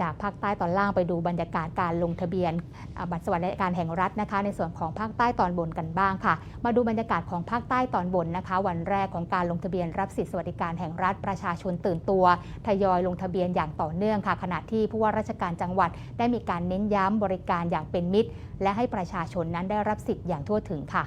จากภาคใต้ตอนล่างไปดูบรรยากาศการลงทะเบียนบัตรสวัสดิการแห่งรัฐนะคะ ในส่วนของภาคใต้ตอนบนกันบ้างค่ะ มาดูบรรยากาศของภาคใต้ตอนบนนะคะ วันแรกของการลงทะเบียนรับสิทธิสวัสดิการแห่งรัฐประชาชนตื่นตัวทยอยลงทะเบียนอย่างต่อเนื่องค่ะ ขณะที่ผู้ว่าราชการจังหวัดได้มีการเน้นย้ำบริการอย่างเป็นมิตร และให้ประชาชนนั้นได้รับสิทธิ์อย่างทั่วถึงค่ะ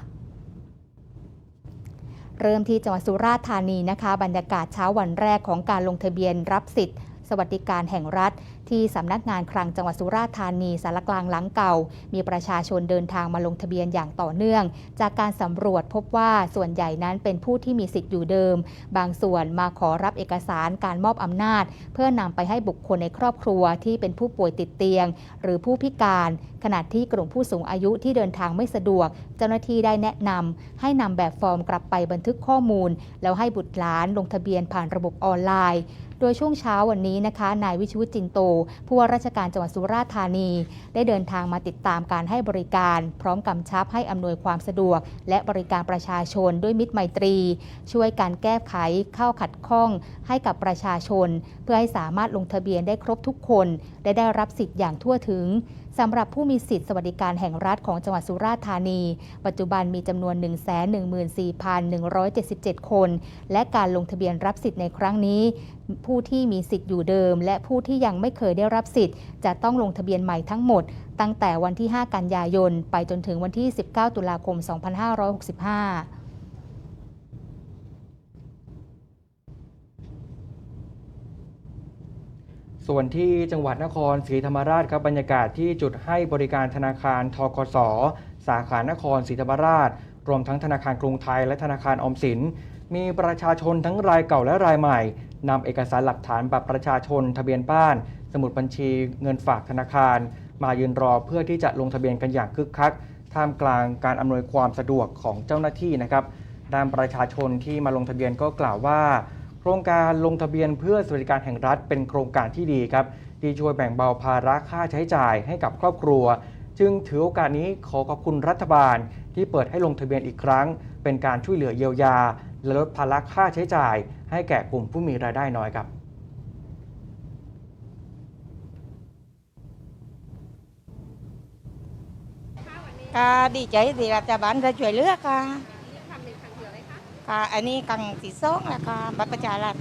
เริ่มที่จังหวัดสุราษฎร์ธานีนะคะ บรรยากาศเช้าวันแรกของการลงทะเบียนรับสิทธิ์ สวัสดิการแห่งรัฐ ที่สำนักงานคลังจังหวัดสุราษฎร์ธานีสารกลางหลังเก่า มีประชาชนเดินทางมาลงทะเบียนอย่างต่อเนื่อง จากการสำรวจพบว่าส่วนใหญ่นั้นเป็นผู้ที่มีสิทธิ์อยู่เดิม บางส่วนมาขอรับเอกสารการมอบอำนาจ เพื่อนำไปให้บุคคลในครอบครัวที่เป็นผู้ป่วยติดเตียง หรือผู้พิการขณะที่กลุ่มผู้สูงอายุที่เดินทางไม่สะดวก เจ้าหน้าที่ได้แนะนำให้นำแบบฟอร์มกลับไปบันทึกข้อมูล แล้วให้บุตรหลานลงทะเบียนผ่านระบบออนไลน์ โดยช่วงเช้าวันนี้นะคะ นายวิชวุฒิจินโตผู้ว่าราชการจังหวัดสุราษฎร์ธานี ได้เดินทางมาติดตามการให้บริการ พร้อมกำชับให้อำนวยความสะดวก และบริการประชาชนด้วยมิตรไมตรี ช่วยการแก้ไขเข้าขัดข้องให้กับประชาชน เพื่อให้สามารถลงทะเบียนได้ครบทุกคน และได้รับสิทธิ์อย่างทั่วถึงสำหรับผู้มีสิทธิสวัสดิการแห่งรัฐของจังหวัดสุราษฎร์ธานี ปัจจุบันมีจำนวน 114,177 คน และการลงทะเบียนรับสิทธิ์ในครั้งนี้ ผู้ที่มีสิทธิ์อยู่เดิม และผู้ที่ยังไม่เคยได้รับสิทธิ์ จะต้องลงทะเบียนใหม่ทั้งหมด ตั้งแต่วันที่ 5 กันยายน ไปจนถึงวันที่ 19 ตุลาคม 2565 ส่วนที่จังหวัดนครศรีธรรมราชครับบรรยากาศที่จุดให้บริการธนาคารทกส สาขานครศรีธรรมราช รวมทั้งธนาคารกรุงไทยและธนาคารออมสิน มีประชาชนทั้งรายเก่าและรายใหม่นำเอกสารหลักฐานบัตรประชาชนทะเบียนบ้าน สมุดบัญชีเงินฝากธนาคาร มายืนรอเพื่อที่จะลงทะเบียนกันอย่างคึกคัก ท่ามกลางการอำนวยความสะดวกของเจ้าหน้าที่นะครับด้านประชาชนที่มาลงทะเบียนก็กล่าวว่า โครงการลงทะเบียนเพื่อสวัสดิการแห่งรัฐเป็นโครงการที่ดีครับ ที่ช่วยแบ่งเบาภาระค่าใช้จ่ายให้กับครอบครัว จึงถือโอกาสนี้ขอขอบคุณรัฐบาล ที่เปิดให้ลงทะเบียนอีกครั้ง เป็นการช่วยเหลือเยียวยา และลดภาระค่าใช้จ่าย ให้แก่กลุ่มผู้มีรายได้น้อยครับค่ะดีใจที่รัฐบาลจะช่วยเหลือค่ะ ค่ะอันนี้กังสีส้งแหละค่ะบัตรประชารัฐ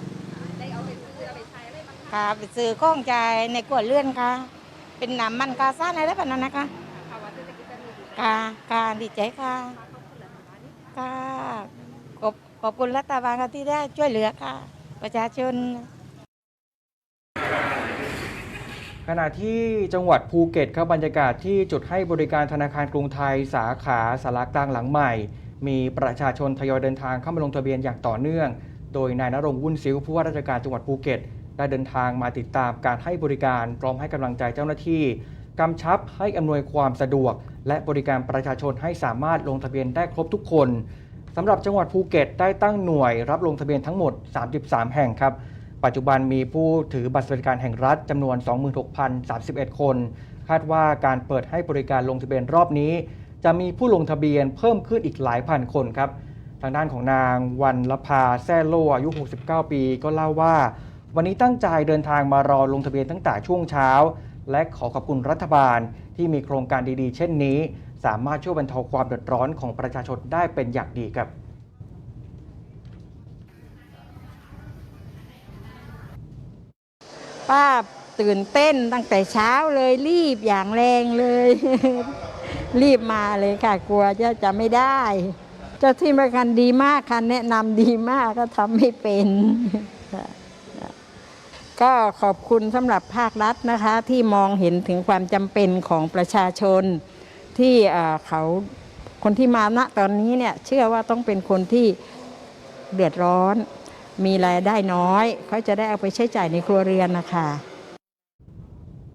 ค่ะไปซื้อของใจายในกวดเลื่อนค่ะ เป็นน้ำมันกาซ่านอะไรแบบนั้นนะคะค่ะค่ะดีใจค่ะค่ะขอบขอบคุณรัฐบาลค่ะที่ได้ช่วยเหลือค่ะ ประชาชนขณะที่จังหวัดภูเก็ตครับบรรยากาศที่จุดให้บริการธนาคารกรุงไทยสาขาสารกลางหลังใหม่ มีประชาชนทยอยเดินทางเข้ามาลงทะเบียนอย่างต่อเนื่อง โดยนายนรงวุ่นซิ้วผู้ว่าราชการจังหวัดภูเก็ต ได้เดินทางมาติดตามการให้บริการพร้อมให้กำลังใจเจ้าหน้าที่กำชับให้อำนวยความสะดวก และบริการประชาชนให้สามารถลงทะเบียนได้ครบทุกคนสำหรับจังหวัดภูเก็ตได้ตั้งหน่วยรับลงทะเบียนทั้งหมด 33 แห่งครับ ปัจจุบันมีผู้ถือบัตรสวัสดิการแห่งรัฐจำนวน 26,031 คน คาดว่าการเปิดให้บริการลงทะเบียนรอบนี้ จะมีผู้ลงทะเบียนเพิ่มขึ้นอีกหลายพันคนครับ ทางด้านของนางวันละพาแซ่โลอายุ 69 ปี ก็เล่าว่า วันนี้ตั้งใจเดินทางมารอลงทะเบียนตั้งแต่ช่วงเช้า และขอขอบคุณรัฐบาลที่มีโครงการดีๆ เช่นนี้ สามารถช่วยบรรเทาความเดือดร้อนของประชาชนได้เป็นอย่างดีครับป้าตื่นเต้นตั้งแต่เช้าเลยรีบอย่างแรงเลย รีบมาเลยค่ะ กลัวจะจะไม่ได้ เจ้าที่บริการดีมากค่ะแนะนำดีมากก็ทำไม่เป็น ก็ขอบคุณสำหรับภาครัฐนะคะ ที่มองเห็นถึงความจำเป็นของประชาชน ที่เขาคนที่มาณตอนนี้เนี่ยเชื่อว่าต้องเป็นคนที่เดือดร้อน มีรายได้น้อย เขาจะได้เอาไปใช้จ่ายในครัวเรือนนะคะ